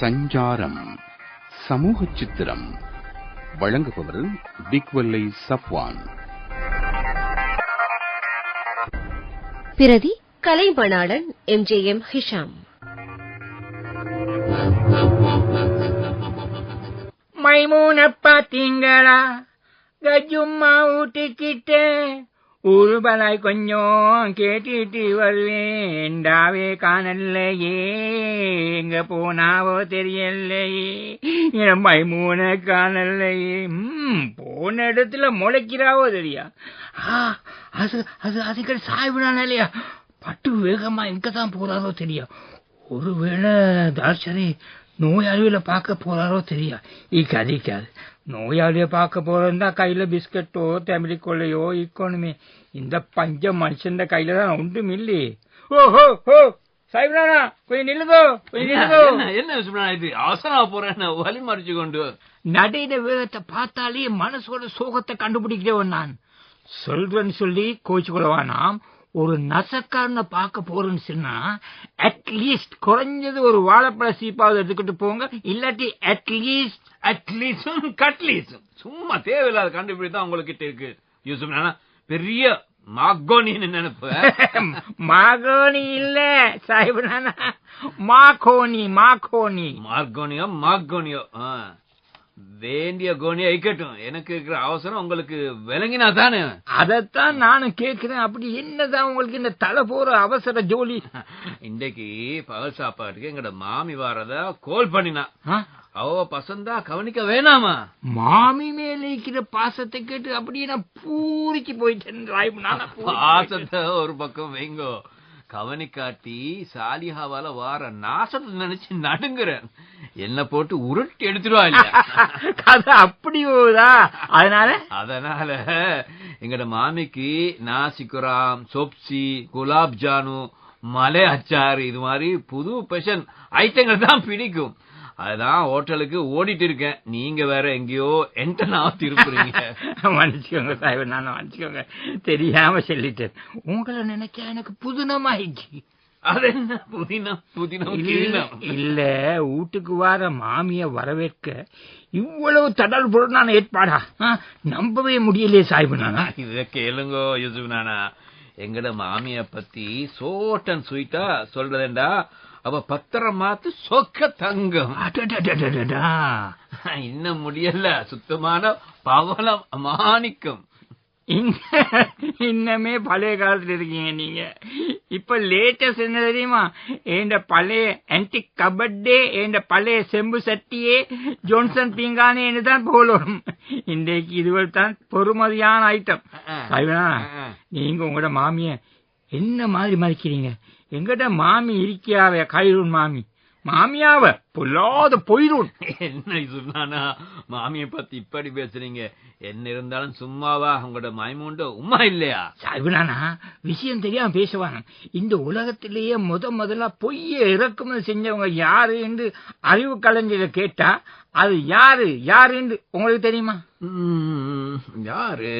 சஞ்சாரம் சமூக சித்திரம் வழங்குபவர் பிக்வல்லை சப்வான். பிரதி கலைமணாளன் எம்ஜேஎம் ஹிஷாம். மைமூன பாத்தீங்களா கஜும்மா ஊட்டிக்கிட்டே ஊருபலாய் கொஞ்சம் கேட்டுட்டு வருவேண்டாவே காணல்லையே. எங்க போனாவோ தெரியலையே என் மைமூன காணல்லையே. ம், போன இடத்துல முளைக்கிறாவோ தெரியா? அது அது அதுக்கு சாய்விடான இல்லையா? பட்டு வேகமா எங்க தான் போறாரோ தெரியா? ஒருவேளை தாட்சரி நோயாளிகளை பார்க்க போறாரோ தெரியா இக்கு அதிக்காது நோயாளிய பார்க்க போறதா கையில பிஸ்கட்டோ தமிழிக்கொள்ளையோ இக்கோணுமே இந்த பஞ்ச மனுஷன் கையில தான் ஒன்றும் இல்லையே ஓஹோ ஹோ சாய்பிரானா கொஞ்சம் நில்லுதோ கொஞ்சம் நில்லுதோ என்ன சுப்ரனா இது அவசரமா போறேன் வழி மறிச்சு கொண்டு நடையில வேகத்தை பார்த்தாலே மனசோட சோகத்தை கண்டுபிடிக்கிறவன் நான் சொல்றேன்னு சொல்லி கோச்சுக்கொள்ளவானாம் ஒரு நசக்காரனை பார்க்க போறேன்னு சொன்னா அட்லீஸ்ட் குறைஞ்சது ஒரு வாழைப்பழ சீப்பாவது எடுத்துக்கிட்டு போங்க. இல்லாட்டி அட்லீஸ்ட் அட்லீஸ்டும் கட்லீஸ்டும் சும்மா தேவையில்லாத கண்டுபிடி தான் உங்ககிட்ட இருக்கு. யூசுப் பெரிய மாகோனின்னு நினைப்பு மாகோனி இல்ல சாஹிப் நானா மாகோனி மாகோனி மார்கோனியோ மாகோனியோ. வேண்டிய கோனியா இருக்கட்டும் எனக்கு இருக்கிற அவசரம் உங்களுக்கு விளங்கினா தானே? அதத்தான் நானும் கேக்குறேன் அப்படி என்னதான் உங்களுக்கு இந்த தலை போற அவசர ஜோலி? இன்னைக்கு பகல் சாப்பாட்டுக்கு எங்கட மாமி வாரதா கோல் பண்ணினா? அவ பசந்தா கவனிக்க வேணாமா? மாமி மேல இருக்கிற பாசத்தை கேட்டு அப்படியே நான் பூரிச்சு போயிட்டேன் பாசத்தை ஒரு பக்கம் வைங்கோ. கவனிக்காட்டி சாலிஹாவால வார நாசத்தை நினைச்சு நடுங்குறேன். என்ன போட்டு உருட்டி எடுத்துருவா போயிட்டேன். கதை அப்படி அதனால? அதனால எங்கட மாமிக்கு நாசிக்குராம் சொப்சி குலாப் ஜானு மலை அச்சாறு இது மாதிரி புது பெஷன் ஐட்டங்கள் தான் பிடிக்கும். அதான் ஹோட்டலுக்கு ஓடிட்டு இருக்கேன். நீங்க வேற எங்கேயோ என்டனா திருப்புறீங்க மன்னிச்சுக்கோங்க சாஹிப் நானும் மன்னிச்சுக்கோங்க. தெரியாம சொல்லிட்டேன். உங்களை நினைச்சா எனக்கு புதுனமாயிடுச்சு. அது என்ன புதினம் புதினம் இல்ல, வீட்டுக்கு வர மாமிய வரவேற்க இவ்வளவு தடல் பொருளான ஏற்பாடா? நம்பவே முடியலையே சாய்பு நானா இத கேளுங்கோ யூசுப் நானா எங்கட மாமிய பத்தி சோட்டன் ஸ்வீட்டா சொல்றதேண்டா? அவ பத்திரம் மாத்து சொக்க தங்கம். இன்னும் முடியல. சுத்தமான பவளம் மாணிக்கம். இன்னமே பழைய காலத்துல இருக்கீங்க நீங்க. இப்ப லேட்டஸ்ட் என்ன தெரியுமா? என் பழைய ஆன்டி கபட்டே என் பழைய செம்பு சட்டியே ஜோன்சன் பீங்கானேன்னு தான் போலணும் இன்றைக்கு இதுவரை தான் பொறுமதியான ஐட்டம் நீங்க உங்களோட மாமிய என்ன மாதிரி மதிக்கிறீங்க? எங்கிட்ட மாமி இருக்கியாவ கைரூன் மாமி. மாமியாவ பொல்லாத பொய்ரூன் என்ன சொன்னானா மாமிய பத்தி இப்படி பேசுறீங்க? என்ன இருந்தாலும் சும்மாவா உங்களோட மைமுண்டு உமா இல்லையா? சாய்புனானா விஷயம் தெரியாம பேசுவாங்க இந்த உலகத்திலேயே முத முதல்ல பொய்ய இறக்குமதி செஞ்சவங்க யாரு என்று அறிவு கலைஞரை கேட்டா அது யாரு யாரு என்று உங்களுக்கு தெரியுமா? யாரு?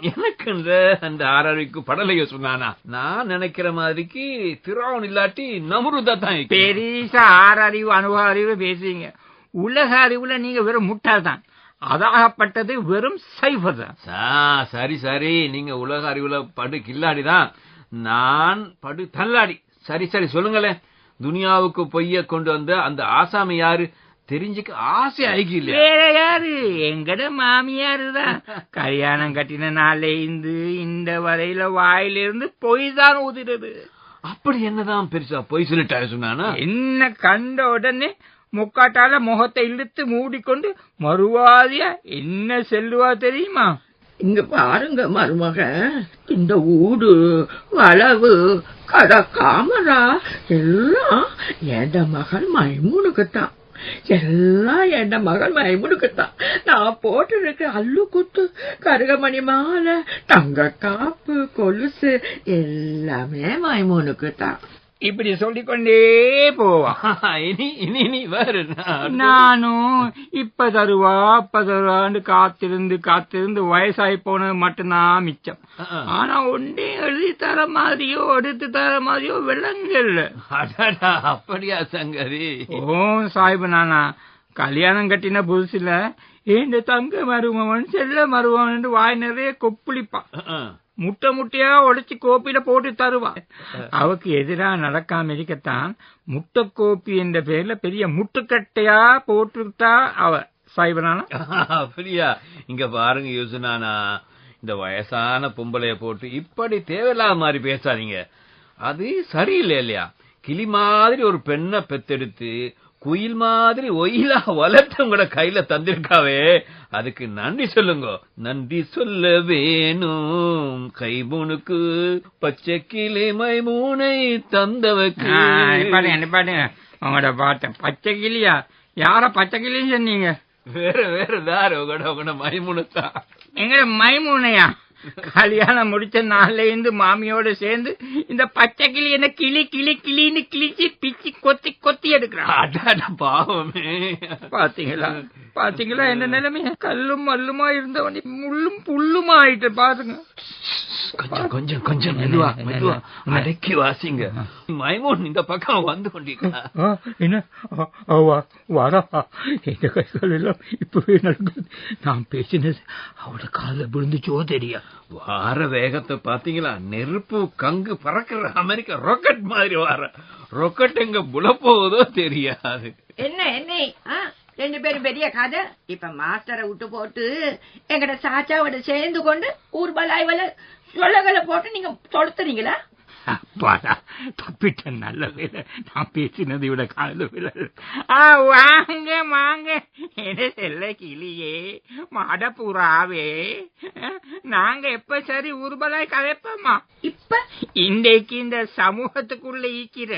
எனக்கு இந்த அந்த ஆறறிவுக்கு படலையோ சொன்னானா? நான் நினைக்கிற மாதிரிக்கு திராவன் இல்லாட்டி நமுருதா தான் இருக்கு. பெரிசா ஆறு அறிவு அனுபவ அறிவு பேசுறீங்க. உலக அறிவுல நீங்க வெறும் முட்டாள் தான் அதாகப்பட்டது வெறும் சைபர் தான் சரி சரி. நீங்க உலக அறிவுல படு கில்லாடிதான். நான் படு தள்ளாடி. சரி சரி சொல்லுங்களேன். துனியாவுக்கு பொய்ய கொண்டு வந்த அந்த ஆசாமி யாரு? தெரிஞ்சுக்க ஆசை ஆகி வேற யாரு? எங்கட மாமியாரு தான். கல்யாணம் கட்டின நாள்ல இருந்து இந்த வரையில வாயிலிருந்து பொய் தான் ஊதுறது. அப்படி என்னதான் பெருசா பொய் சொல்லிட்டாரு சொன்னானா? என்ன கண்ட உடனே முக்காட்டால முகத்தை இழுத்து மூடிக்கொண்டு மறுவாதியா என்ன செல்லுவா தெரியுமா? இங்க பாருங்க மருமக. இந்த ஊடு வளவு கட காமரா எல்லாம் என் மகள் மைமுனுக்குத்தான் எல்லாம் என்ன மகள் மைமுனுக்குத்தான் நான் போட்டிருக்க அல்லு குத்து கருகமணி மாலை தங்க காப்பு கொலுசு எல்லாமே மைமுனுக்குத்தான் இப்படி சொல்லிக்கொண்டே போவான் இனி இனி இனி வேற? நானும் இப்ப தருவா அப்ப தருவான்னு காத்திருந்து காத்திருந்து வயசாகி போனது மட்டும்தான் மிச்சம். ஆனா ஒன்றே எழுதி தர மாதிரியோ எடுத்து தர மாதிரியோ விளங்கல. அடடா, அப்படியா சங்கரி? ஓ சாஹிபு நானா கல்யாணம் கட்டின புதுசுல ஏண்ட தங்க மருமவன் செல்ல மருமவன் வாய் நிறைய கொப்புளிப்பான் முட்டை முட்டையா உடைச்சு கோப்பில போட்டு தருவா. அவக்கு எதிரா நடக்காம இருக்கத்தான் முட்டை கோப்பி என்ற பேர்ல பெரிய முட்டுக்கட்டையா போட்டுட்டா அவ சாய்பனானா அப்படியா? இங்க பாருங்க யோசனானா இந்த வயசான பொம்பளைய போட்டு இப்படி தேவையில்லாத மாதிரி பேசாதீங்க. அது சரியில்லை இல்லையா? கிளி மாதிரி ஒரு பெண்ணை பெத்தெடுத்து குயில் மாதிரி ஒயிலா வளர்த்தவங்களோட கையில தந்திருக்காவே. அதுக்கு நன்றி சொல்லுங்க. நன்றி சொல்ல வேணும். கைமுனுக்கு பச்சை கிளி மைமூனை தந்தவக்கு பாருங்க பாருங்க உங்களோட பாட்டேன் பச்சை கிளியா? யார பச்சை கிளின்னு சொன்னீங்க? வேற வேற தாரு உங்களோட உங்களோட மைமுனத்தான் எங்க மைமூனையா? கல்யாணம் முடிச்ச நாள்ல இருந்து மாமியோட சேர்ந்து இந்த பச்சை கிளி என்ன கிளி கிளி கிளின்னு கிழிச்சு பிச்சு கொத்தி கொத்தி எடுக்கிறான். பாவமே. பாத்தீங்களா? பாத்தீங்களா? என்ன நிலைமைய? கல்லும் மல்லுமா இருந்தவன் முள்ளும் புல்லுமா ஆயிட்டு பாருங்க கொஞ்சம் கொஞ்சம் கொஞ்சம் மெதுவா மெதுவா அடக்கி வாசிங்க மைமூன் இந்த பக்கம் வந்து கொண்டிருக்கா என்ன? இந்த கைகள் எல்லாம் இப்பவே நடக்குது நான் பேசினது அவட காதுல விழுந்துச்சோ தெரியா. வார வேகத்தை பாத்தீங்களா நெருப்பு கங்கு பறக்கிற அமெரிக்கா ராக்கெட் மாதிரி வார. ராக்கெட் எங்க புல போகுதோ தெரியாது. என்ன என்ன? ரெண்டு பேரும் பெரிய கதை. இப்ப மாஸ்டரை விட்டு போட்டு எங்கட சாச்சாவோட சேர்ந்து கொண்டு ஊர்பலாய்வல. சொல்லகளை போட்டு நீங்க தொடுத்துறீங்களா அப்பாடா தப்பிட்டேன் நல்ல வேலை. நான் பேசினது இவட காதுல விழல ஆ வாங்க வாங்க. என்ன செல்ல கிளியே மாடப்புறாவே நாங்க எப்ப சரி ஊர்வலாய் கதைப்போமா இப்ப? இன்றைக்கு இந்த சமூகத்துக்குள்ள ஈக்கிற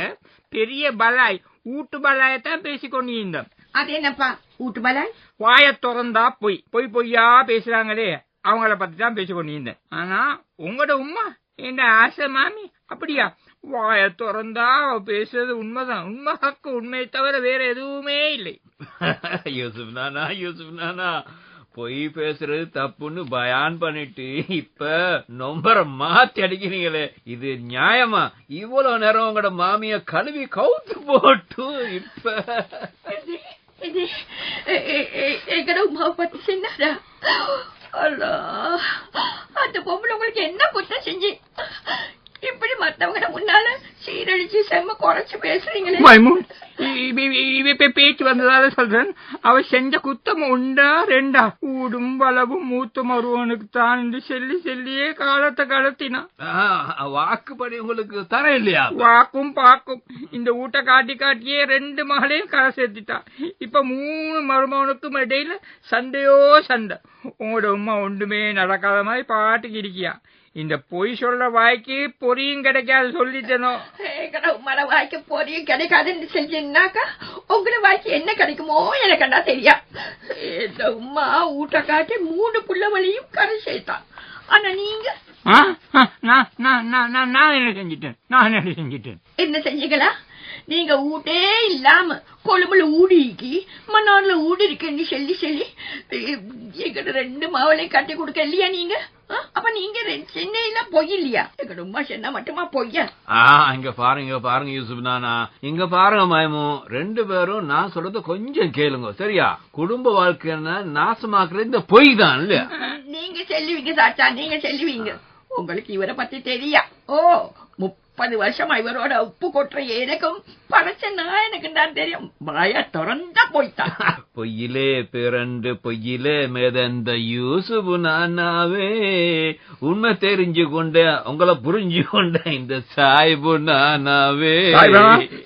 பெரிய பலாய் ஊட்டு பலாயத்தான் பேசிக்கொண்டு இருந்தோம் அது என்னப்பா ஊட்டுபலாய் வாய திறந்தா பொய் பொய் பொய்யா பேசுறாங்களே. அவங்கள பத்தி தான் பேசிக்கொண்டு இருந்தேன் ஆனா உங்களோட உம்மா என்ன ஆசை மாமி அப்படியா வாய திறந்தா அவ பேசுறது உண்மைதான் உண்மை ஹக்கு உண்மையை தவிர வேற எதுவுமே இல்லை யூசுப் நானா யூசுப் நானா பொய் பேசுறது தப்புன்னு பயான் பண்ணிட்டு இப்ப நொம்பர மாத்தி அடிக்கிறீங்களே இது நியாயமா இவ்வளவு நேரம் உங்களோட மாமிய கழுவி கவுத்து போட்டு இப்ப எங்கட உமாவை பத்தி சொன்னாரா அந்த பொம்பளை உங்களுக்கு என்ன குற்றம் செஞ்சு? இப்படி மத்தவங்க முன்னால சீரழிச்சு செம்ம குறைச்சு பேசுறீங்களே. பேச்சு வந்ததால சொல்றேன் அவ செஞ்ச குத்தம் உண்டா ரெண்டா ஊடும் வளவும் மூத்த மருவனுக்கு தான் என்று சொல்லி சொல்லியே காலத்தை கடத்தினான் ஆ, வாக்குப்படி உங்களுக்கு தர இல்லையா வாக்கும் பாக்கும் இந்த ஊட்ட காட்டி காட்டியே ரெண்டு மகளையும் கரை சேர்த்துட்டா இப்ப மூணு மருமகனுக்கும் இடையில சண்டையோ சண்டை உங்களோட உமா ஒன்றுமே நடக்காத மாதிரி பாட்டுக்கு இருக்கியா இந்த பொய் சொல்ற வாய்க்கு பொரியும் கிடைக்காது சொல்லிட்டனோ? எங்கட உமாட வாய்க்கு பொரியும் கிடைக்காதுன்னு செஞ்சீங்கன்னாக்கா உங்களை வாய்க்கு என்ன கிடைக்குமோ எனக்கண்டா தெரியா இந்த உமா ஊட்ட காட்டி மூணு புள்ள வழியும் கரை சேர்த்தான் ஆனா நீங்க? நான் என்ன செஞ்சிட்டேன்? நான் என்ன செஞ்சிட்டேன்? என்ன செஞ்சீங்களா? நீங்க ஊட்டே இல்லாம கொழும்புல ஊடிக்கி மன்னார்ல ஊடி இருக்கேன்னு சொல்லி சொல்லி எங்கிட்ட ரெண்டு மாவளையும் கட்டி கொடுக்க இல்லையா நீங்க? அப்ப நீங்க சென்னையில பொய் இல்லையா? எங்கட உமா சொன்னா மட்டுமா பொய்யா? ஆ இங்க பாருங்க பாருங்க யூசுப் நானா. இங்க பாருங்க மயமு. ரெண்டு பேரும் நான் சொல்றத கொஞ்சம் கேளுங்க சரியா? குடும்ப வாழ்க்கைன்னா நாசமாக்குறது இந்த பொய் தான் இல்லையா? நீங்க செல்லுவீங்க சாச்சா நீங்க செல்லுவீங்க. உங்களுக்கு இவரை பத்தி தெரியா? ஓ முப்பது வருஷமா இவரோட உப்பு கொட்டுற எனக்கும் படைச்சனா எனக்கு தான் தெரியும். வாய திறந்தா போய்த்தான். பொய்யிலே பிறண்டு பொய்யிலே மேதந்த யூசுபு நானாவே. உண்மை தெரிஞ்சு கொண்ட உங்களை புரிஞ்சு கொண்ட இந்த சாய்பு நானாவே.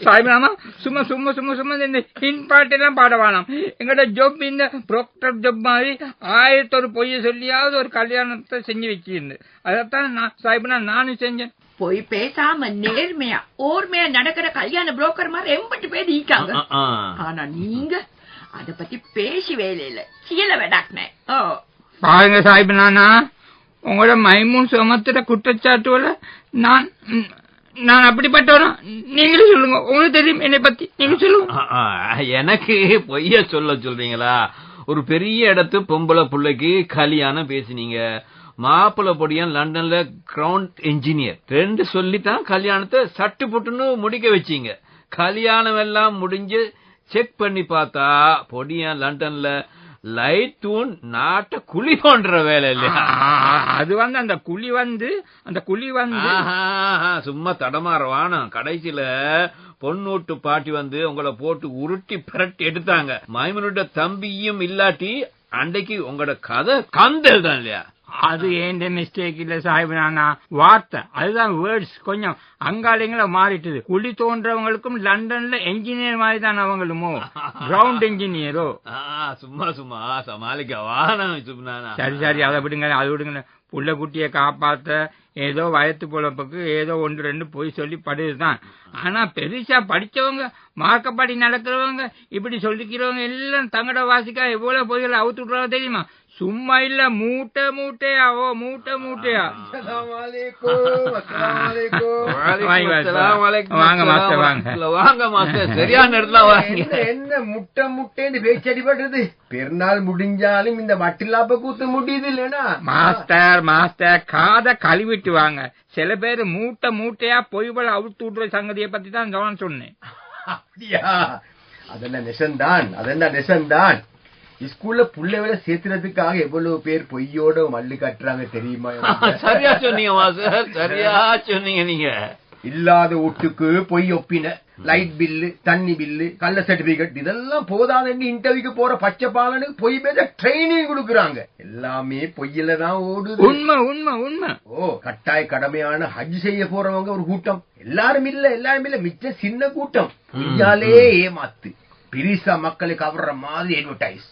சாய்பாமா சும்மா சும்மா சும்மா சும்மா இந்த ஹின் பாட்டு எல்லாம் பாட வேணாம் எங்கட ஜொப் இந்த ப்ரொக்டர் ஜொப் மாதிரி ஆயிரத்தொரு பொய்ய சொல்லியாவது ஒரு கல்யாணத்தை செஞ்சு வச்சிருந்து. அதைத்தான் நான் சாய்பனா நானும் செஞ்சேன். போய் பேசாம நேர்மையா ஓர்மையா நடக்கிற கல்யாண புரோக்கர் மாதிரி எம்பட்டு பேர் ஈக்காங்க. ஆனா நீங்க அத பத்தி பேசி வேலையில சீல வெடாக்குனே ஓ. பாருங்க சாஹிப் நானா உங்களோட மைமூன் சுமத்துற குற்றச்சாட்டுல நான் நான் அப்படிப்பட்டவனா? நீங்களும் சொல்லுங்க. உங்களுக்கு தெரியும் என்னை பத்தி. நீங்க சொல்லுங்க. எனக்கு பொய்ய சொல்ல சொல்றீங்களா? ஒரு பெரிய இடத்து பொம்பளை புள்ளைக்கு கல்யாணம் பேசினீங்க. மாப்பிள்ளை பொடியன் லண்டன்ல கிரவுண்ட் இன்ஜினியர் ரெண்டு சொல்லித்தான் கல்யாணத்தை சட்டு புட்டுன்னு முடிக்க வச்சீங்க. கல்யாணம் எல்லாம் முடிஞ்சு செக் பண்ணி பார்த்தா பொடியன் லண்டன்ல லைட் தூண் நாட்ட குழி தோன்ற வேலை இல்லையா? அது வந்து அந்த குழி வந்து அந்த குழி வந்து சும்மா தடமாற வானம். கடைசியில பொண்ணூட்டு பாட்டி வந்து உங்களை போட்டு உருட்டி பிரட்டி எடுத்தாங்க. மைமனோட தம்பியும் இல்லாட்டி அன்னைக்கு உங்களோட கதை கந்தல் தான் இல்லையா? அது ஏண்ட மிஸ்டேக் இல்ல சாஹிப் நானா? வார்த்தை. அதுதான் வேர்ட்ஸ் கொஞ்சம் அங்காளிங்கள மாறிட்டுது. குழி தோன்றவங்களுக்கும் லண்டன்ல என்ஜினியர் மாதிரி தான் அவங்களுமோ கிரவுண்ட் என்ஜினியரோ சும்மா சும்மா. சமாளிக்க. சரி சரி. அதை விடுங்க அது விடுங்க புள்ள குட்டிய காப்பாத்த ஏதோ வயத்து பொழப்புக்கு ஏதோ ஒன்று ரெண்டு போய் சொல்லி படுதுதான். ஆனா பெருசா படிச்சவங்க மார்க்கப்படி நடக்கிறவங்க இப்படி சொல்லிக்கிறவங்க எல்லாம் தங்கட வாசிக்கா எவ்வளவு பொய்களை அவுத்து விடுறாங்க தெரியுமா? சும்மா இல்ல மூட்டை மூட்டையா? ஓ மூட்டை மூட்டையா? வாங்க, மாஸ்டர், வாங்க. வாங்க மாஸ்டர் சரியான இடத்துல வாங்க. என்ன முட்டை முட்டைன்னு பேச்சு அடிபடுறது பெருநாள் முடிஞ்சாலும் இந்த வட்டிலாப்ப கூத்து முடியுது இல்லனா மாஸ்டர் மாஸ்டர் காதை கழுவிட்டு வாங்க. சில பேர் மூட்டை மூட்டையா பொய்களை அவுத்து விடுற சங்கதியை பத்தி தான் கவனம் சொன்னேன். அப்படியா? அதெல்லாம் நெசந்தான்? அதெல்லாம் நெசந்தான்? ஸ்கூல்ல புள்ளைகளை சேர்த்துறதுக்காக எவ்வளவு பேர் பொய்யோட மல்லு கட்டுறாங்க தெரியுமா? சரியா சொன்னீங்க சரியா சொன்னீங்க நீங்க. இல்லாத வீட்டுக்கு பொய் ஒப்பின லைட் பில்லு தண்ணி பில்லு கள்ள சர்டிபிகேட் இதெல்லாம் போதாதுன்னு இன்டர்வியூக்கு போற பச்சை பாலனுக்கு பொய் பேச ட்ரைனிங் கொடுக்கறாங்க. எல்லாமே பொய்யில தான் ஓடுது. உண்மை உண்மை உண்மை. ஓ கட்டாய கடமையான ஹஜ் செய்ய போறவங்க ஒரு கூட்டம். எல்லாரும் இல்ல எல்லாரும் இல்ல மிச்ச சின்ன கூட்டம். பொய்யாலே ஏமாத்து. பிரிசா மக்களை கவர்ற மாதிரி அட்வர்டைஸ்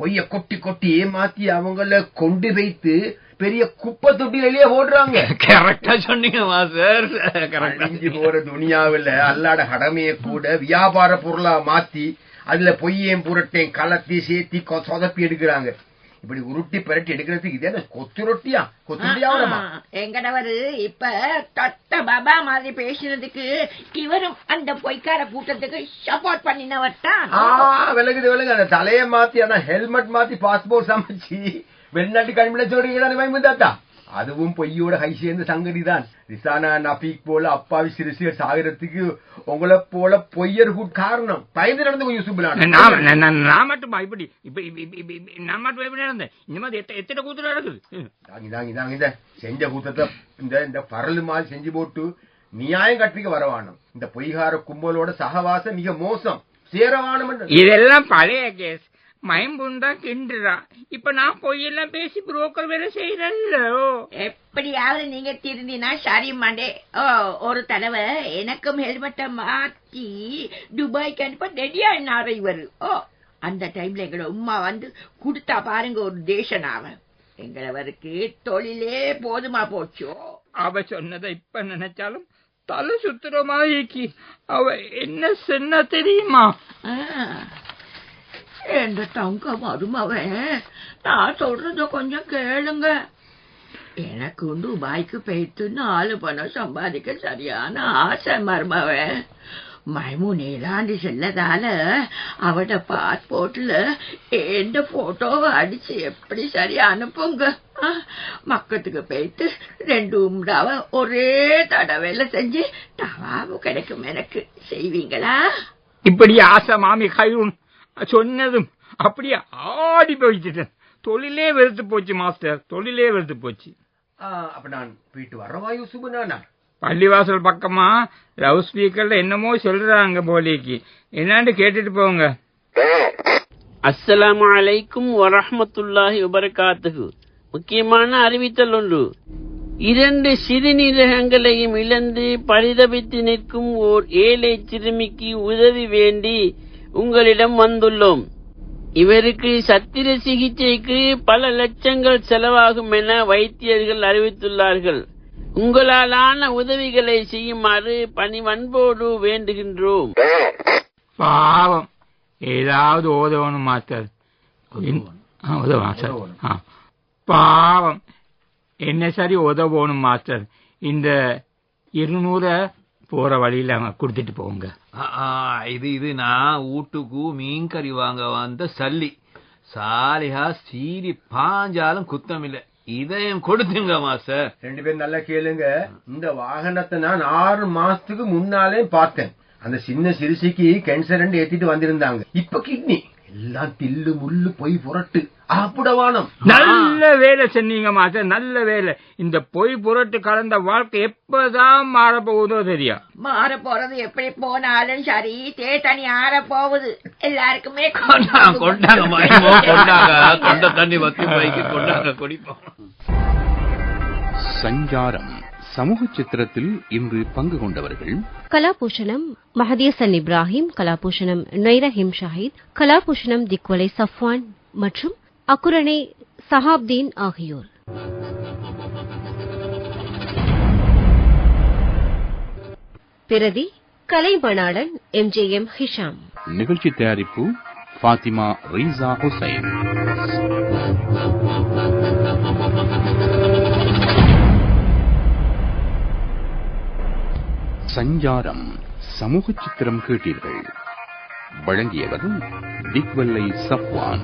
பொய்ய கொட்டி கொட்டி ஏமாத்தி அவங்கள கொண்டு வைத்து பெரிய குப்பை தொட்டிலேயே ஓடுறாங்க கரெக்டா சொன்னீங்க மாஸ்டர். கரெக்டா போற துனியாவுல அல்லாட கடமையை கூட வியாபார பொருளா மாத்தி அதுல பொய்யையும் புரட்டையும் கலத்தி சேர்த்தி சொதப்பி எடுக்கிறாங்க. இப்படி உருட்டி பிரட்டி எடுக்கிறதுக்கு இதே கொத்து ரொட்டியா? கொத்து வியாபாரமா எங்கடவரு இப்ப தொட்ட பாபா மாதிரி பேசினதுக்கு இவரும் அந்த பொய்க்கார கூட்டத்துக்கு சப்போர்ட் பண்ணினவர் தான். விலகுது விலகு அந்த தலைய மாத்தி அதான் ஹெல்மெட் மாத்தி பாஸ்போர்ட் சமைச்சு வெளிநாட்டு சொல்றீங்க தானே மைமுந்தாத்தா? அதுவும் பொய்யோட கை சேர்ந்த சங்கதி தான் ரிசானா நபீக் போல அப்பாவி சிறு சிறு சாகரத்துக்கு உங்களை போல பொய்யர் காரணம். பயந்து நடந்து கொஞ்சம் சுப்பிலான நான் மட்டும்? இப்படி இப்ப இப்ப- இப்ப- இப்ப- இப்ப- நான் மட்டும் எப்படி நடந்தேன்? இந்த மாதிரி எத்த- எத்தனை கூத்து நடக்குது? தாங்கி தாங்கி தாங்கி இந்த செஞ்ச கூட்டத்தை இந்த இந்த பரலு மாதிரி செஞ்சு போட்டு நியாயம் கற்பிக்க வரவானம். இந்த பொய்கார கும்பலோட சகவாசம் மிக மோசம். சேரவானம் இதெல்லாம் பழைய கேஸ் மயம்புண்டா கிண்டுறா. இப்ப நான் பொய்யெல்லாம் பேசி புரோக்கர் வேலை செய்யறல்லோ எப்படியாவது நீங்க திருந்தினா சரி மாண்டே. ஓ ஒரு தடவை எனக்கும் ஹெல்மெட்டை மாத்தி துபாய்க்கு அனுப்ப ரெடியா என்னாரு இவரு. ஓ அந்த டைம்ல எங்களோட உம்மா வந்து கொடுத்தா பாருங்க ஒரு தேசனாவ எங்களவருக்கு தொழிலே போதுமா போச்சோ அவ சொன்னதை இப்ப நினைச்சாலும் தலை சுத்துற மாதிரி அவ என்ன சொன்ன தெரியுமா? எந்த தங்க மருமவன் நான் சொல்றத கொஞ்சம் கேளுங்க. எனக்கு துபாய்க்கு போயிட்டு நாலு பணம் சம்பாதிக்க சரியான ஆசை மருமவன் மைமூன் ஏழாண்டு செல்லதால அவட பாஸ்போர்ட்ல எந்த போட்டோவை அடிச்சு எப்படி சரியா அனுப்புங்க? மக்கத்துக்கு போயிட்டு ரெண்டு உம்டாவ ஒரே தடவையில செஞ்சு தவாவு கிடைக்கும் எனக்கு. செய்வீங்களா? இப்படி ஆசை மாமி கையும் சொன்னதும் அப்படியே ஆடி போயிட்டேன் தொழிலே வெறுத்து போச்சு மாஸ்டர். தொழிலே வெறுத்து போச்சு. அப்ப நான் போயிட்டு வரவா யூசுப் நானா பள்ளிவாசல் பக்கமா? லவ் ஸ்பீக்கர்ல என்னமோ சொல்றாங்க போலிக்கு. என்னான்னு கேட்டுட்டு போங்க. அஸ்ஸலாமு அலைக்கும் வரஹ்மத்துல்லாஹி வபரகாத்துஹு. முக்கியமான அறிவித்தல் ஒன்று. இரண்டு சிறுநீரகங்களையும் இழந்து பரிதபித்து நிற்கும் ஓர் ஏழை சிறுமிக்கு உதவி வேண்டி உங்களிடம் வந்துள்ளோம். இவருக்கு சத்திர சிகிச்சைக்கு பல லட்சங்கள் செலவாகும் என வைத்தியர்கள் அறிவித்துள்ளார்கள். உங்களாலான உதவிகளை செய்யுமாறு பணிவன்போடு வேண்டுகின்றோம். பாவம். ஏதாவது ஓதவணும் மாஸ்டர். ஆ, உதவா சார் ஆ. பாவம். என்ன சரி உதவணும் மாஸ்டர். இந்த இருநூற போற வழியில கொடுத்துட்டு போங்க. ஆ, ஆ, இது இது நான் வீட்டுக்கு மீன் கறி வாங்க வந்த சல்லி. சாலிஹா சீரி பாஞ்சாலும் குத்தம் இல்ல இதையும் கொடுத்துங்க மாஸ்டர் ரெண்டு பேரும் நல்லா கேளுங்க. இந்த வாகனத்தை நான் ஆறு மாசத்துக்கு முன்னாலே பார்த்தேன். அந்த சின்ன சிறுசிக்கு கேன்சர் ஏத்திட்டு வந்திருந்தாங்க. இப்ப கிட்னி எல்லாம் தில்லு முள்ளு போய் புரட்டு. ஆப்புடவானம் நல்ல வேலை சொன்னீங்க மாஸ்டர் நல்ல வேலை. இந்த பொய் புரட்டு கலந்த வாழ்க்கை எப்பதான் மாற போகுதோ தெரியும் மாற போறது எப்படி போனாலும் சரி தேத்தனி ஆற போகுது எல்லாருக்குமே கொண்டாங்க கொண்டாங்க. கொண்ட தண்ணி வத்தி பைக்கு கொண்டாங்க குடிப்போம். சஞ்சாரம். சமூக சித்திரத்தில் இன்று பங்கு கொண்டவர்கள் கலாபூஷணம் மஹதியசன் இப்ராஹிம் கலாபூஷணம் நைரஹிம் ஷாஹித் கலாபூஷணம் திக்வலை சஃப்வான் மற்றும் அக்குரணை சஹாப்தீன் ஆகியோர். பிரதி கலைமணாளன் எம்ஜேஎம் ஹிஷாம். நிகழ்ச்சி தயாரிப்பு ஃபாத்திமா ரீசா ஹுசைன். சஞ்சாரம் சமூக சித்திரம் கேட்டீர்கள். வழங்கியவர் ديك والليث صفوان